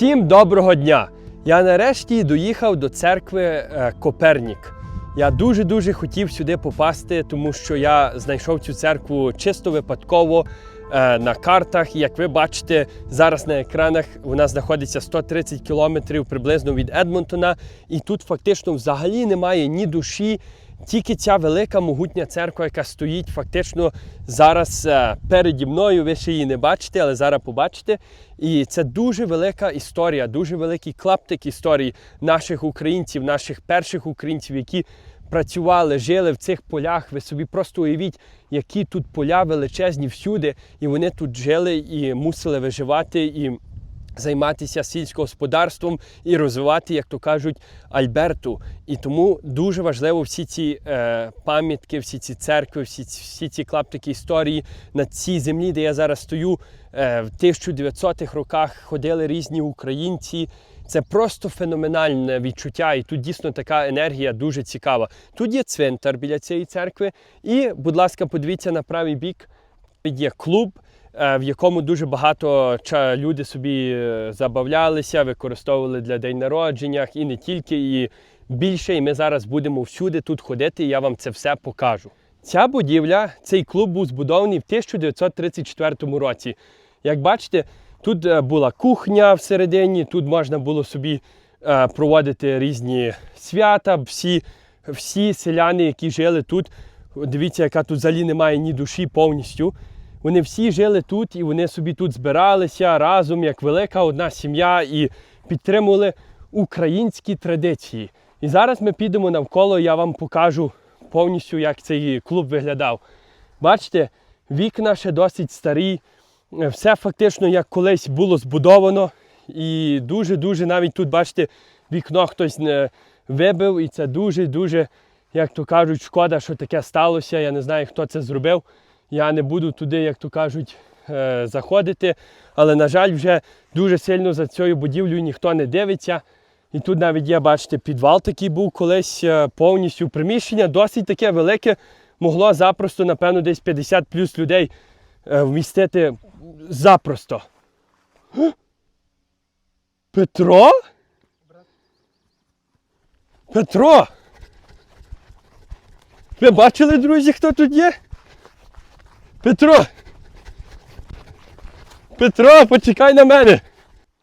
Всім доброго дня! Я нарешті доїхав до церкви е, Копернік. Я дуже-дуже хотів сюди попасти, тому що я знайшов цю церкву чисто випадково е, на картах. Як ви бачите, зараз на екранах вона знаходиться 130 кілометрів приблизно від Едмонтона, і тут фактично взагалі немає ні душі. Тільки ця велика могутня церква, яка стоїть фактично зараз е, переді мною. Ви ще її не бачите, але зараз побачите. І це дуже велика історія, дуже великий клаптик історії наших українців, наших перших українців, які працювали, жили в цих полях. Ви собі просто уявіть, які тут поля величезні всюди, і вони тут жили і мусили виживати. і займатися сільськогосподарством і розвивати, як то кажуть, Альберту. І тому дуже важливо всі ці е, пам'ятки, всі ці церкви, всі, всі ці клаптики історії на цій землі, де я зараз стою. Е, в 1900-х роках ходили різні українці. Це просто феноменальне відчуття, і тут дійсно така енергія дуже цікава. Тут є цвинтар біля цієї церкви, і, будь ласка, подивіться на правий бік. Є клуб, в якому дуже багато люди собі е, забавлялися, використовували для день народження і не тільки, і більше. І ми зараз будемо всюди тут ходити, і я вам це все покажу. Ця будівля, цей клуб був збудований в 1934 році. Як бачите, тут е, була кухня всередині, тут можна було собі е, проводити різні свята. Всі, всі селяни, які жили тут, дивіться, яка тут взагалі немає ні душі повністю. Вони всі жили тут і вони собі тут збиралися разом, як велика одна сім'я, і підтримували українські традиції. І зараз ми підемо навколо, я вам покажу повністю, як цей клуб виглядав. Бачите, вікна ще досить старі, е, все фактично як колись було збудовано. І дуже-дуже навіть тут, бачите, вікно хтось вибив, і це дуже-дуже, як то кажуть, шкода, що таке сталося. Я не знаю, хто це зробив. Я не буду туди, як то кажуть, е, заходити. Але, на жаль, вже дуже сильно за цією будівлею ніхто не дивиться. І тут навіть є, бачите, підвал такий був колись е, повністю. Приміщення досить таке велике, могло запросто, напевно, десь 50 плюс людей е, вмістити запросто. Петро? Петро! Ви бачили, друзі, хто тут є? Петро! Петро, почекай на мене!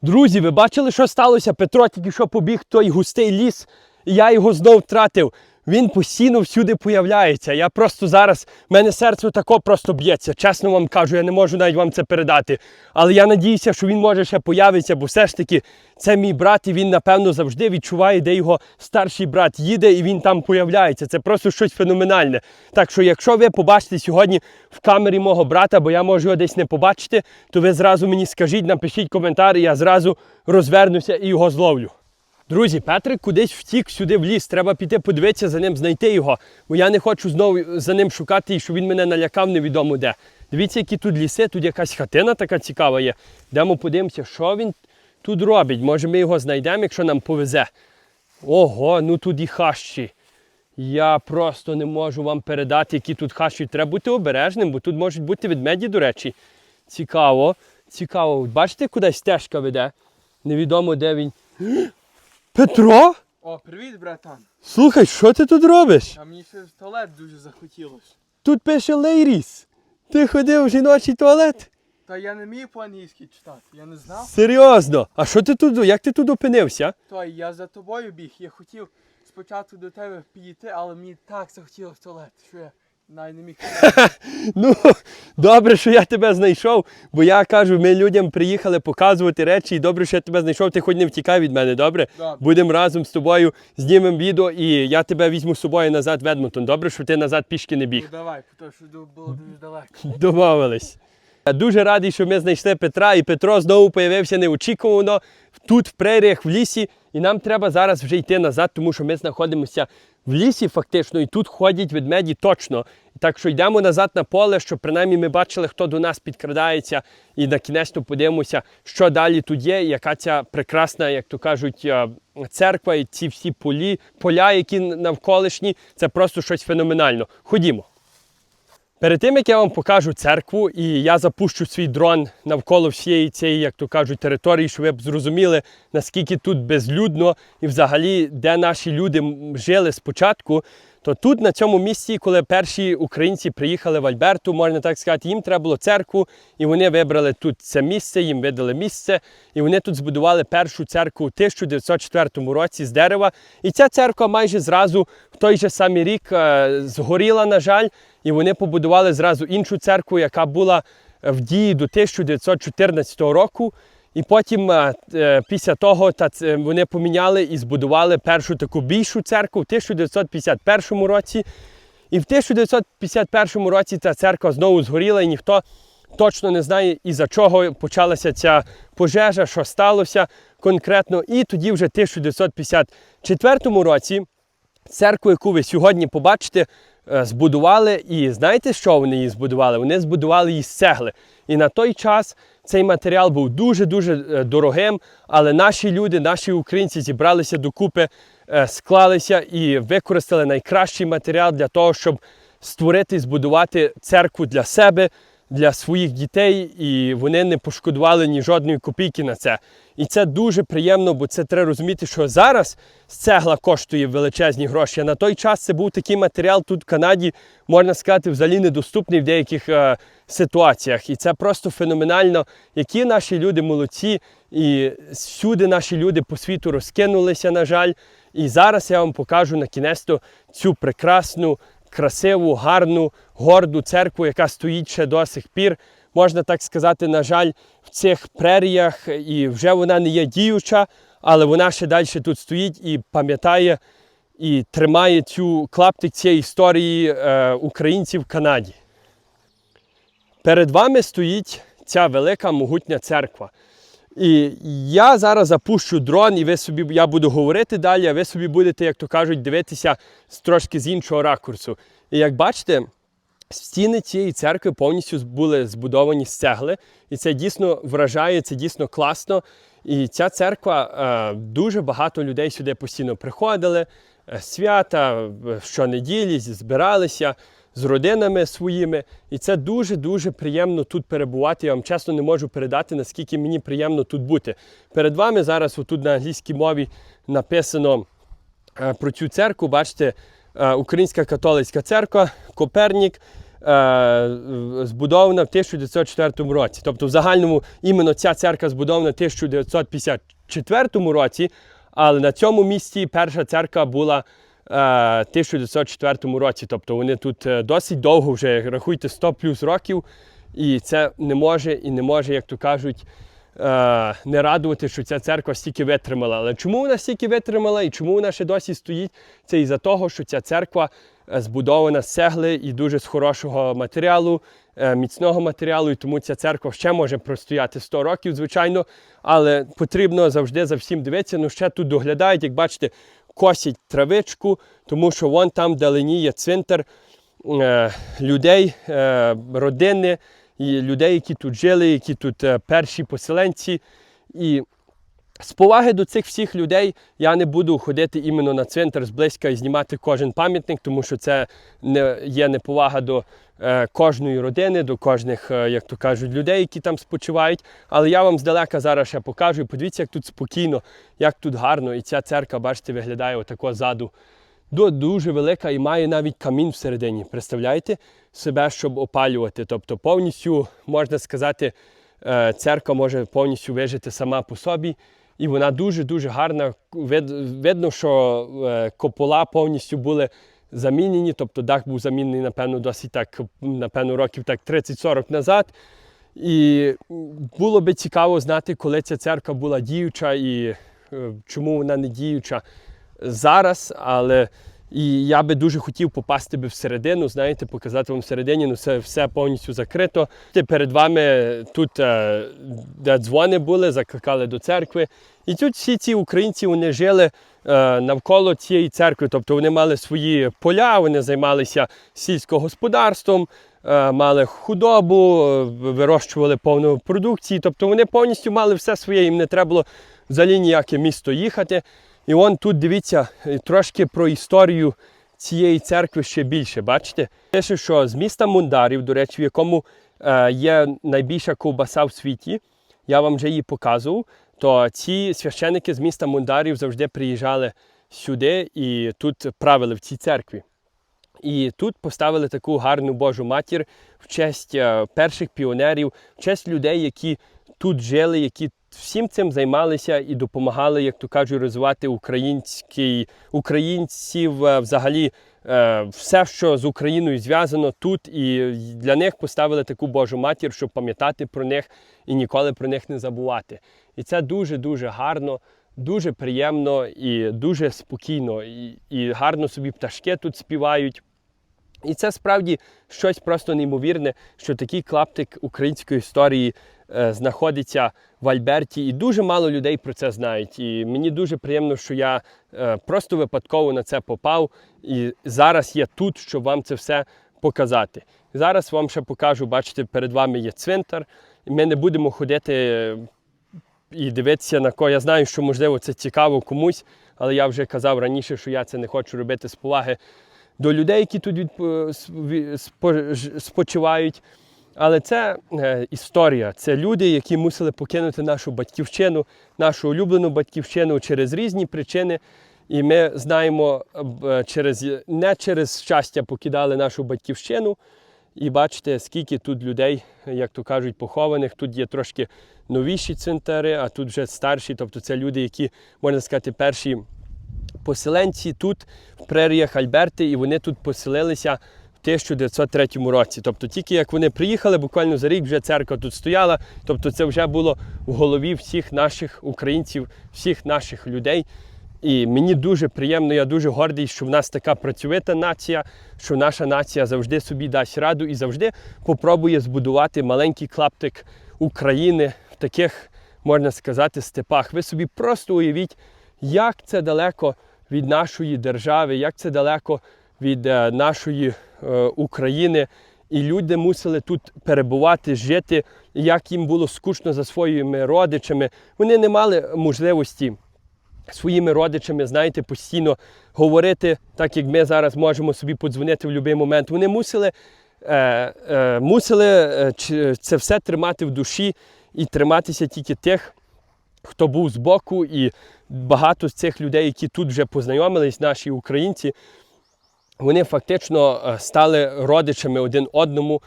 Друзі, ви бачили, що сталося? Петро тільки що побіг той густий ліс, і я його знов втратив. Він постійно всюди появляється. Я просто зараз, в мене серце тако просто б'ється. Чесно вам кажу, я не можу навіть вам це передати. Але я надіюся, що він може ще появитися, бо все ж таки це мій брат, і він, напевно, завжди відчуває, де його старший брат їде, і він там появляється. Це просто щось феноменальне. Так що, якщо ви побачите сьогодні в камері мого брата, бо я можу його десь не побачити, то ви зразу мені скажіть, напишіть коментар, і я зразу розвернуся і його зловлю. Друзі, Петрик кудись втік сюди в ліс. Треба піти подивитися за ним, знайти його. Бо я не хочу знову за ним шукати і щоб він мене налякав невідомо де. Дивіться, які тут ліси, тут якась хатина така цікава є. Йдемо подивимося, що він тут робить. Може ми його знайдемо, якщо нам повезе. Ого, ну тут і хащі. Я просто не можу вам передати, які тут хащі. Треба бути обережним, бо тут можуть бути ведмеді, до речі. Цікаво, цікаво. Бачите, куди стежка веде? Невідомо, де він. Петро? О, привіт, братан. Слухай, що ти тут робиш? А мені ще в туалет дуже захотілося. Тут пише Лейріс. Ти ходив в жіночий туалет? Та я не вмію по-англійськи читати, я не знав. Серйозно? А що ти тут? Як ти тут опинився? Той, я за тобою біг, я хотів спочатку до тебе підійти, але мені так захотілося в туалет, що я навіть не міг. Ну, добре, що я тебе знайшов, бо я кажу, ми людям приїхали показувати речі, і добре, що я тебе знайшов, ти хоч не втікай від мене, добре? Добре. Будемо разом з тобою, знімемо відео, і я тебе візьму з собою назад в Едмонтон. Добре, що ти назад пішки не біг. Ну давай, тому що було дуже далеко. Домовились. Я дуже радий, що ми знайшли Петра, і Петро знову появився неочікувано тут, в преріях, в лісі. І нам треба зараз вже йти назад, тому що ми знаходимося в лісі, фактично, і тут ходять ведмеді точно. Так що йдемо назад на поле, щоб принаймні ми бачили, хто до нас підкрадається, і на кінець подивимося, що далі тут є, яка ця прекрасна, як то кажуть, е, церква, і ці всі полі, поля, які навколишні, це просто щось феноменально. Ходімо. Перед тим як я вам покажу церкву, і я запущу свій дрон навколо всієї цієї, як то кажуть, території, щоб ви б зрозуміли, наскільки тут безлюдно і взагалі де наші люди жили спочатку. То тут, на цьому місці, коли перші українці приїхали в Альберту, можна так сказати, їм треба було церкву, і вони вибрали тут це місце, їм видали місце, і вони тут збудували першу церкву у 1904 році з дерева. І ця церква майже зразу в той же самий рік е, згоріла, на жаль, і вони побудували зразу іншу церкву, яка була е, в дії до 1914 року. І потім, е, е, після того, вони поміняли і збудували першу таку більшу церкву в 1951 році. І в 1951 році ця церква знову згоріла, і ніхто точно не знає, із-за чого почалася ця пожежа, що сталося конкретно. І тоді, вже в 1954 році, церкву, яку ви сьогодні побачите, е, збудували. І знаєте, що вони її збудували? Вони збудували її з цегли. І на той час цей матеріал був дуже-дуже е, дорогим, але наші люди, наші українці зібралися докупи, е, склалися і використали найкращий матеріал для того, щоб створити і збудувати церкву для себе, для своїх дітей, і вони не пошкодували ні жодної копійки на це. І це дуже приємно, бо це треба розуміти, що зараз цегла коштує величезні гроші. А на той час це був такий матеріал тут в Канаді, можна сказати, взагалі недоступний в деяких е, ситуаціях. І це просто феноменально, які наші люди молодці, і всюди наші люди по світу розкинулися, на жаль. І зараз я вам покажу на кінець цю прекрасну, красиву, гарну, горду церкву, яка стоїть ще до сих пір. Можна так сказати, на жаль, в цих преріях, і вже вона не є діюча, але вона ще далі тут стоїть і пам'ятає і тримає цю клаптик цієї історії е, українців в Канаді. Перед вами стоїть ця велика могутня церква. І я зараз запущу дрон, і ви собі, я буду говорити далі, а ви собі будете, як то кажуть, дивитися трошки з іншого ракурсу. І як бачите, стіни цієї церкви повністю були збудовані з цегли, і це дійсно вражає, це дійсно класно. І ця церква е, дуже багато людей сюди постійно приходили, е, свята е, щонеділі збиралися з родинами своїми. І це дуже-дуже приємно тут перебувати. Я вам чесно не можу передати, наскільки мені приємно тут бути. Перед вами зараз отут на англійській мові написано е, про цю церкву. Бачите, е, Українська католицька церква, Копернік. е, Збудована в 1904 році. Тобто, в загальному іменно ця церква збудована в 1954 році, але на цьому місці перша церква була 1904 році. Тобто вони тут е, досить довго вже рахуйте 100 плюс років, і це не може і не може, як то кажуть, е, не радувати, що ця церква стільки витримала. Але чому вона стільки витримала і чому вона ще досі стоїть? Це із-за того, що ця церква е, збудована з цегли і дуже з хорошого матеріалу, е, міцного матеріалу, і тому ця церква ще може простояти 100 років, звичайно. Але потрібно завжди за всім дивитися. Ну ще тут доглядають, як бачите, косять травичку, тому що вон там вдалині є цвинтар е, людей, е, родини, і людей, які тут жили, які тут е, перші поселенці. І з поваги до цих всіх людей я не буду ходити іменно на цвинтар зблизька і знімати кожен пам'ятник, тому що це не є неповага до е, кожної родини, до кожних, е, як то кажуть, людей, які там спочивають. Але я вам здалека зараз ще покажу. І подивіться, як тут спокійно, як тут гарно. І ця церква, бачите, виглядає отако ззаду. Дуже велика і має навіть камін всередині. Представляєте себе, щоб опалювати. Тобто повністю можна сказати, е, церква може повністю вижити сама по собі. І вона дуже-дуже гарна. Видно, що е, копола повністю були замінені, тобто дах був замінений, напевно, досить так, напевно, років так 30-40 назад. І було би цікаво знати, коли ця церква була діюча і е, чому вона не діюча зараз, але і я би дуже хотів попасти би всередину, знаєте, показати вам всередині, ну все, все повністю закрито. Ти перед вами тут е, де дзвони були, закликали до церкви. І тут всі ці українці вони жили е, навколо цієї церкви, тобто вони мали свої поля, вони займалися сільськогосподарством, е, мали худобу, вирощували повну продукції. Тобто вони повністю мали все своє, їм не треба було взагалі ніяке місто їхати. І он тут дивіться е, трошки про історію цієї церкви ще більше. Бачите? Пише, що з міста Мундарів, до речі, в якому е, є найбільша ковбаса в світі, я вам вже її показував, то ці священики з міста Мундарів завжди приїжджали сюди і тут правили в цій церкві. І тут поставили таку гарну Божу матір в честь е, перших піонерів, в честь людей, які тут жили, які всім цим займалися і допомагали, як то кажуть, розвивати український українців е, взагалі. е, Все, що з Україною зв'язано тут, і для них поставили таку Божу матір, щоб пам'ятати про них і ніколи про них не забувати. І це дуже дуже гарно, дуже приємно і дуже спокійно. І, і гарно собі пташки тут співають. І це справді щось просто неймовірне, що такий клаптик української історії знаходиться в Альберті, і дуже мало людей про це знають. І мені дуже приємно, що я е, просто випадково на це попав, і зараз є тут, щоб вам це все показати. Зараз вам ще покажу, бачите, перед вами є цвинтар. Ми не будемо ходити е, і дивитися на кого. Я знаю, що можливо це цікаво комусь, але я вже казав раніше, що я це не хочу робити з поваги до людей, які тут спочивають. Але це е, історія. Це люди, які мусили покинути нашу батьківщину, нашу улюблену батьківщину через різні причини. І ми знаємо, е, через, не через щастя покидали нашу батьківщину. І бачите, скільки тут людей, як то кажуть, похованих. Тут є трошки новіші цвинтари, а тут вже старші. Тобто це люди, які, можна сказати, перші поселенці тут, в преріях Альберти, і вони тут поселилися 1903 році. Тобто, тільки як вони приїхали, буквально за рік вже церква тут стояла. Тобто, це вже було в голові всіх наших українців, всіх наших людей. І мені дуже приємно, я дуже гордий, що в нас така працьовита нація, що наша нація завжди собі дасть раду і завжди попробує збудувати маленький клаптик України в таких, можна сказати, степах. Ви собі просто уявіть, як це далеко від нашої держави, як це далеко від е, нашої е, України. І люди мусили тут перебувати, жити, як їм було скучно за своїми родичами. Вони не мали можливості своїми родичами, знаєте, постійно говорити, так як ми зараз можемо собі подзвонити в будь-який момент. Вони мусили, е, е, мусили е, це все тримати в душі і триматися тільки тих, хто був збоку, і багато з цих людей, які тут вже познайомились, наші українці, вони фактично е, стали родичами один одному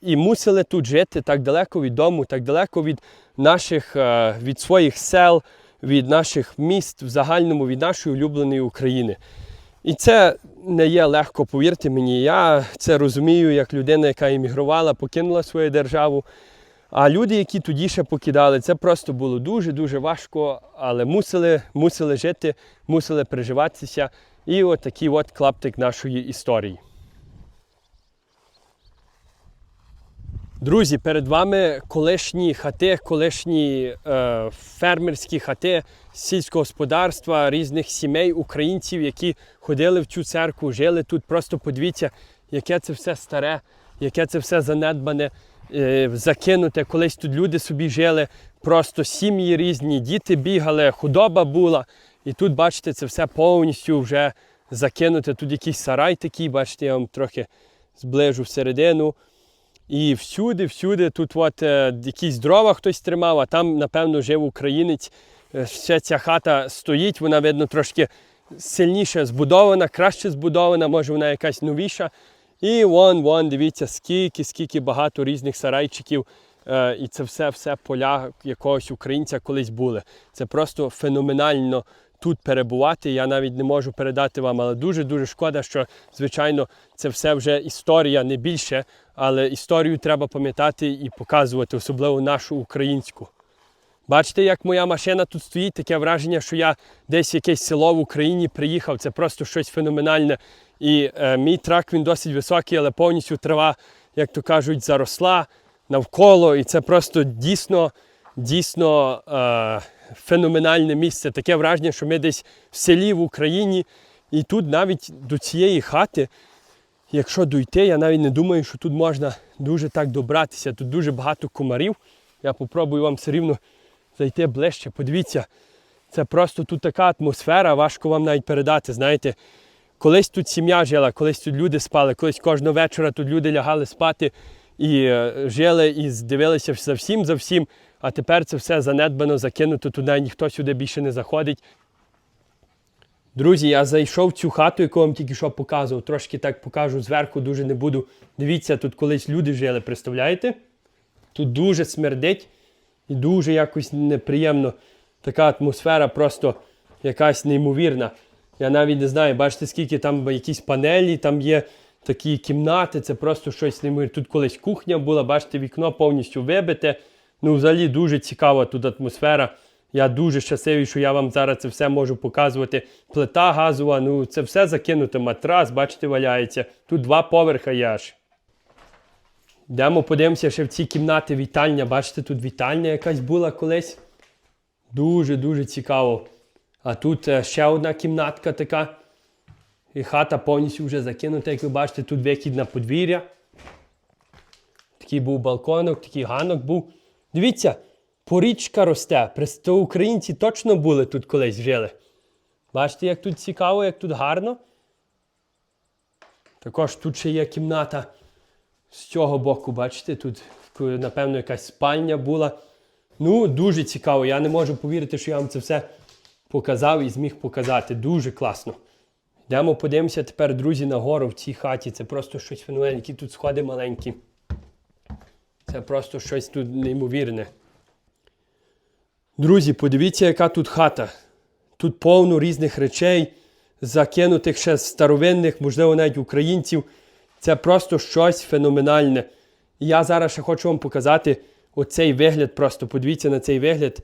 і мусили тут жити так далеко від дому, так далеко від наших, е, від своїх сел, від наших міст в загальному, від нашої улюбленої України. І це не є легко, повірте мені. Я це розумію як людина, яка іммігрувала, покинула свою державу. А люди, які тоді ще покидали, це просто було дуже-дуже важко, але мусили, мусили жити, мусили переживатися. І от такий от клаптик нашої історії. Друзі, перед вами колишні хати, колишні е, фермерські хати сільського господарства, різних сімей українців, які ходили в цю церкву, жили тут. Просто подивіться, яке це все старе, яке це все занедбане, е, закинуте. Колись тут люди собі жили, просто сім'ї різні, діти бігали, худоба була. І тут, бачите, це все повністю вже закинуте. Тут якийсь сарай такий, бачите, я вам трохи зближу всередину. І всюди, всюди тут от, е, якісь дрова хтось тримав, а там, напевно, жив українець. Е, Ще ця хата стоїть, вона, видно, трошки сильніше збудована, краще збудована, може вона якась новіша. І вон, вон, дивіться, скільки, скільки багато різних сарайчиків. Е, і це все, все поля якогось українця колись були. Це просто феноменально тут перебувати. Я навіть не можу передати вам, але дуже-дуже шкода, що, звичайно, це все вже історія, не більше, але історію треба пам'ятати і показувати, особливо нашу українську. Бачите, як моя машина тут стоїть, таке враження, що я десь в якесь село в Україні приїхав. Це просто щось феноменальне. І е, мій трак він досить високий, але повністю трава, як то кажуть, заросла навколо. І це просто дійсно, дійсно е, феноменальне місце. Таке враження, що ми десь в селі в Україні. І тут навіть до цієї хати, якщо дойти, я навіть не думаю, що тут можна дуже так добратися. Тут дуже багато комарів. Я попробую вам все рівно зайти ближче. Подивіться, це просто тут така атмосфера, важко вам навіть передати. Знаєте, колись тут сім'я жила, колись тут люди спали, колись кожного вечора тут люди лягали спати і е, жили, і дивилися за всім, за всім. А тепер це все занедбано, закинуто туди, ніхто сюди більше не заходить. Друзі, я зайшов в цю хату, яку вам тільки що показував. Трошки так покажу зверху, дуже не буду. Дивіться, тут колись люди жили, представляєте? Тут дуже смердить і дуже якось неприємно. Така атмосфера просто якась неймовірна. Я навіть не знаю, бачите, скільки там якісь панелі, там є такі кімнати, це просто щось неймовірне. Тут колись кухня була, бачите, вікно повністю вибите. Ну, взагалі дуже цікава тут атмосфера. Я дуже щасливий, що я вам зараз це все можу показувати. Плита газова, ну це все закинуте, матрас, бачите, валяється. Тут два поверха є аж. Йдемо подивимося ще в ці кімнати вітальня. Бачите, тут вітальня якась була колись. Дуже-дуже цікаво. А тут е, ще одна кімнатка така. І хата повністю вже закинута, як ви бачите, тут вихід на подвір'я. Такий був балконок, такий ганок був. Дивіться, порічка росте. Просто українці точно були тут колись жили. Бачите, як тут цікаво, як тут гарно. Також тут ще є кімната з цього боку, бачите, тут, напевно, якась спальня була. Ну, дуже цікаво. Я не можу повірити, що я вам це все показав і зміг показати. Дуже класно. Йдемо подивимося тепер, друзі, нагору в цій хаті. Це просто щось феноменальне, які тут сходи маленькі. Це просто щось тут неймовірне. Друзі, подивіться, яка тут хата. Тут повно різних речей, закинутих ще з старовинних, можливо, навіть українців. Це просто щось феноменальне. Я зараз ще хочу вам показати оцей вигляд. Просто подивіться на цей вигляд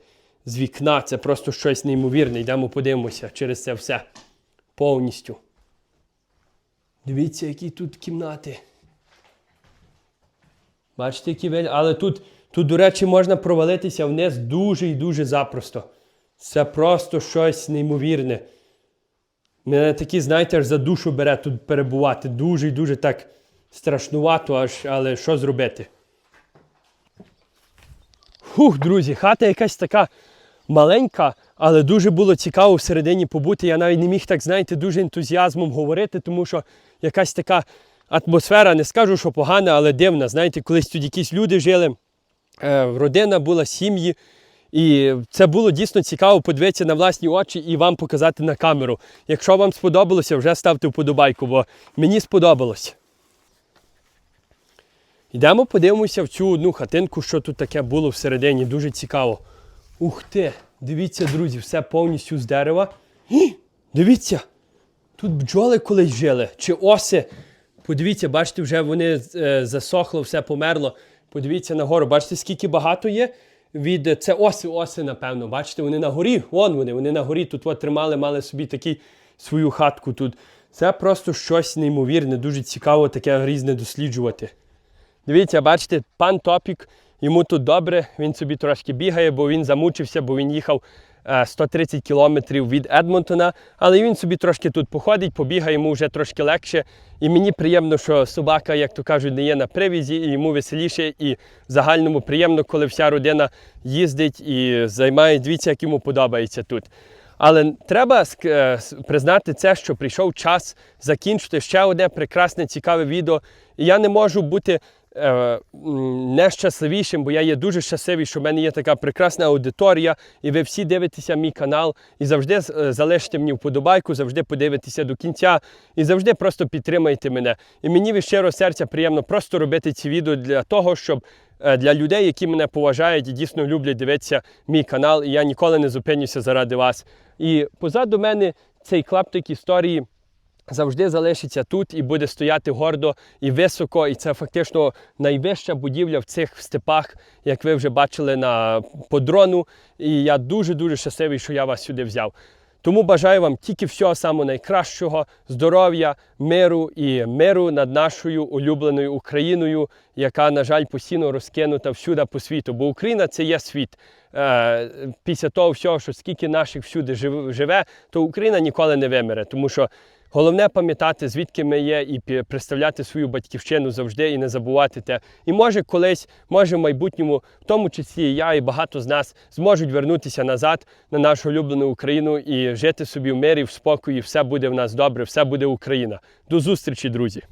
з вікна. Це просто щось неймовірне. Йдемо подивимося через це все. Повністю. Дивіться, які тут кімнати. Бачите, які вигляд. Але тут, тут, до речі, можна провалитися вниз дуже і дуже запросто. Це просто щось неймовірне. Мене такі, знаєте, аж за душу бере тут перебувати. Дуже і дуже так страшнувато, аж, але що зробити? Фух, друзі, хата якась така маленька, але дуже було цікаво всередині побути. Я навіть не міг так, знаєте, дуже ентузіазмом говорити, тому що якась така атмосфера, не скажу, що погана, але дивна. Знаєте, колись тут якісь люди жили, е, родина була, сім'ї. І це було дійсно цікаво подивитися на власні очі і вам показати на камеру. Якщо вам сподобалося, вже ставте вподобайку, бо мені сподобалось. Йдемо подивимося в цю одну хатинку, що тут таке було всередині. Дуже цікаво. Ух ти! Дивіться, друзі, все повністю з дерева. Гі! Дивіться! Тут бджоли колись жили, чи оси. Подивіться, бачите, вже вони е, засохло, все померло. Подивіться нагору, бачите, скільки багато є. Від це оси, оси, напевно. Бачите, вони на горі. Вон вони, вони на горі тут от тримали, мали собі такий свою хатку тут. Це просто щось неймовірне, дуже цікаво таке різне досліджувати. Дивіться, бачите, пан Топік, йому тут добре, він собі трошки бігає, бо він замучився, бо він їхав е, 130 кілометрів від Едмонтона. Але він собі трошки тут походить, побігає, йому вже трошки легше. І мені приємно, що собака, як то кажуть, не є на привізі, і йому веселіше, і в загальному приємно, коли вся родина їздить і займає, дивіться, як йому подобається тут. Але треба е, признати це, що прийшов час закінчити ще одне прекрасне, цікаве відео. І я не можу бути е, нещасливішим, бо я є дуже щасливий, що в мене є така прекрасна аудиторія, і ви всі дивитеся мій канал, і завжди е, залиште мені вподобайку, завжди подивитеся до кінця, і завжди просто підтримайте мене. І мені від щиро серця приємно просто робити ці відео для того, щоб е, для людей, які мене поважають і дійсно люблять дивитися мій канал, і я ніколи не зупинюся заради вас. І позаду мене цей клаптик історії завжди залишиться тут і буде стояти гордо і високо. І це фактично найвища будівля в цих степах, як ви вже бачили на по дрону. І я дуже-дуже щасливий, що я вас сюди взяв. Тому бажаю вам тільки всього самого найкращого, здоров'я, миру і миру над нашою улюбленою Україною, яка, на жаль, постійно розкинута всюди по світу. Бо Україна це є світ. Е, Після того всього, що скільки наших всюди жив- живе, то Україна ніколи не вимере. Тому що головне пам'ятати, звідки ми є, і представляти свою батьківщину завжди і не забувати те. І може колись, може в майбутньому, в тому числі і я, і багато з нас зможуть вернутися назад на нашу улюблену Україну і жити собі в мирі, в спокої. Все буде в нас добре, все буде Україна. До зустрічі, друзі!